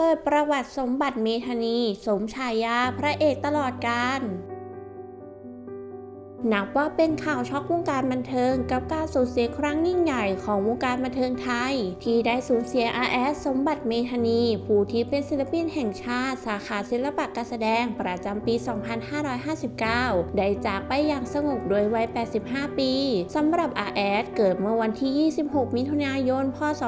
เปิดประวัติสมบัติเมธานี สมฉายาพระเอกตลอดกาล นับว่าเป็นข่าวช็อกวงการบันเทิงกับการสูญเสียครั้งยิ่งใหญ่ของวงการบันเทิงไทย ที่ได้สูญเสียอาแอสสมบัติเมธานี ผู้ที่เป็นศิลปินแห่งชาติ สาขาศิลปะการแสดงประจำปี 2559 ได้จากไปอย่างสงบโดยวัย 85 ปีสำหรับอาแอสเกิดเมื่อวันที่ 26 มิถุนายน พศ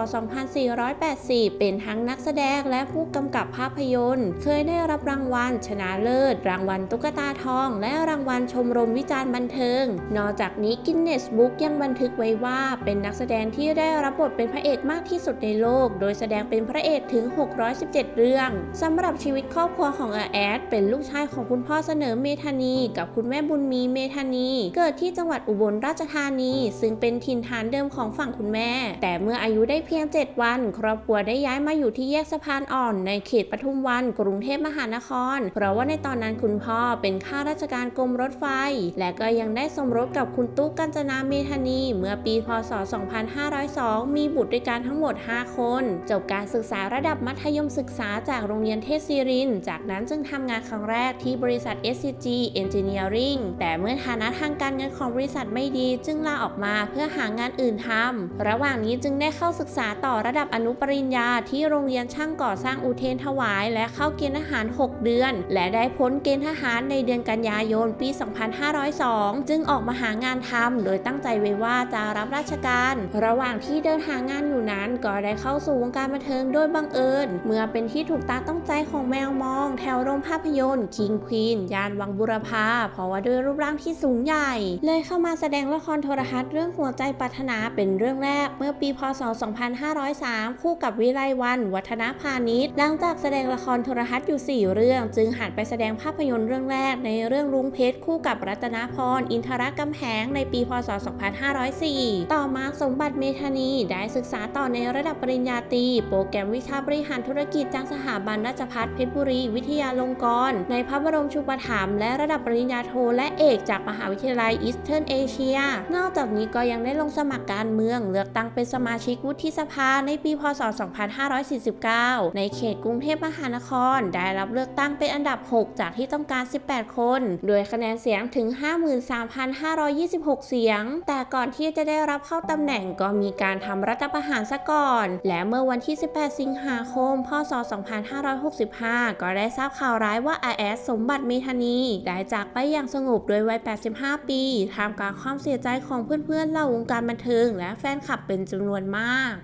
2480 เป็นทั้งนักแสดงและผู้กำกับภาพยนตร์ เคยได้รับรางวัลชนะเลิศ รางวัลตุ๊กตาทอง และรางวัลชมรมวิจารณ์บันเทิง นอกจากนี้กินเนสบุ๊กยังบันทึกไว้ว่าเป็นนักแสดงที่ได้รับบทเป็นพระเอกมากที่สุดในโลก โดยแสดงเป็นพระเอกถึง 617 เรื่องสำหรับชีวิตครอบครัวของอาแอด เป็นลูกชายของคุณพ่อเสนอเมธานี กับคุณแม่บุญมีเมธานี เกิดที่จังหวัดอุบลราชธานี ซึ่งเป็นถิ่นฐานเดิมของฝั่งคุณแม่ แต่เมื่ออายุได้เพียง 7 วัน ครอบครัวได้ย้ายมาอยู่ที่แยกสะพานอ่อนในเขตปทุมวัน กรุงเทพมหานคร เพราะว่าในตอนนั้นคุณพ่อเป็นข้าราชการกรมรถไฟ และก็ยังได้สมรสกับคุณตุ๊กกัญจนาเมธานี เมื่อปีพศ 2502 มีบุตรด้วยกันทั้งหมด 5 คน จบการศึกษาระดับมัธยมศึกษาจากโรงเรียนเทศศิริน จากนั้นจึงทำงานครั้งแรกที่บริษัท SCG Engineering แต่เมื่อฐานะทางการเงินของบริษัทไม่ดีจึงลาออกมาเพื่อหางานอื่นทำระหว่างนี้จึงได้เข้าศึกษาต่อระดับอนุปริญญาที่โรงเรียนช่างก่อสร้างอุเทนถวาย และเข้าเกณฑ์ทหาร 6 เดือน และได้พ้นเกณฑ์ทหารในเดือนกันยายนปี 2502จึงออกมาหางานทำโดยตั้งใจไว้ว่าจะรับราชการ ระหว่างที่เดินหางานอยู่นั้น ก็ได้เข้าสู่วงการบันเทิงโดยบังเอิญ เมื่อเป็นที่ถูกตาต้องใจของแมวมอง แถวโรงภาพยนตร์คิงควีนยานวังบุรพาเพราะว่าด้วยรูปร่างที่สูงใหญ่ เลยเข้ามาแสดงละครโทรทัศน์เรื่องหัวใจปรารถนาเป็นเรื่องแรก เมื่อปีพศ 2503 คู่กับวิไลวัน วัฒนาพาณิชย์หลังจากแสดงละครโทรทัศน์อยู่ 4 เรื่อง จึงหันไปแสดงภาพยนตร์เรื่องแรกในเรื่องรุ้งเพชรคู่กับรัตนาพรอินทรกำแหงในปี พศ 2504 ต่อมาสมบัติเมธานีได้ศึกษาต่อในระดับปริญญาตรีโปรแกรมวิชาบริหารธุรกิจจากสถาบันราชภัฏเพชรบุรี วิทยาลงกรณ์ในพระบรมชูปถัมภ์และระดับปริญญาโทและเอกจากมหาวิทยาลัยอีสเทิร์นเอเชีย นอกจากนี้ก็ยังได้ลงสมัครการเมือง เลือกตั้งเป็นสมาชิกวุฒิสภาในปี พศ 2549 ในเขตกรุงเทพมหานคร ได้รับเลือกตั้งเป็นอันดับ 6 จากที่ต้องการ 18 คน โดยคะแนนเสียงถึง53,526 เสียง แต่ก่อนที่จะได้รับเข้าตำแหน่งก็มีการทำรัฐประหารซะก่อน และเมื่อวันที่ 18 สิงหาคม พศ 2565 ก็ได้ทราบข่าวร้ายว่าอาแอสสมบัติเมธานีได้จากไปอย่างสงบโดยวัย 85 ปีท่ามกลางความเสียใจของเพื่อนๆเหล่าวงการบันเทิงและแฟนคลับเป็นจำนวนมาก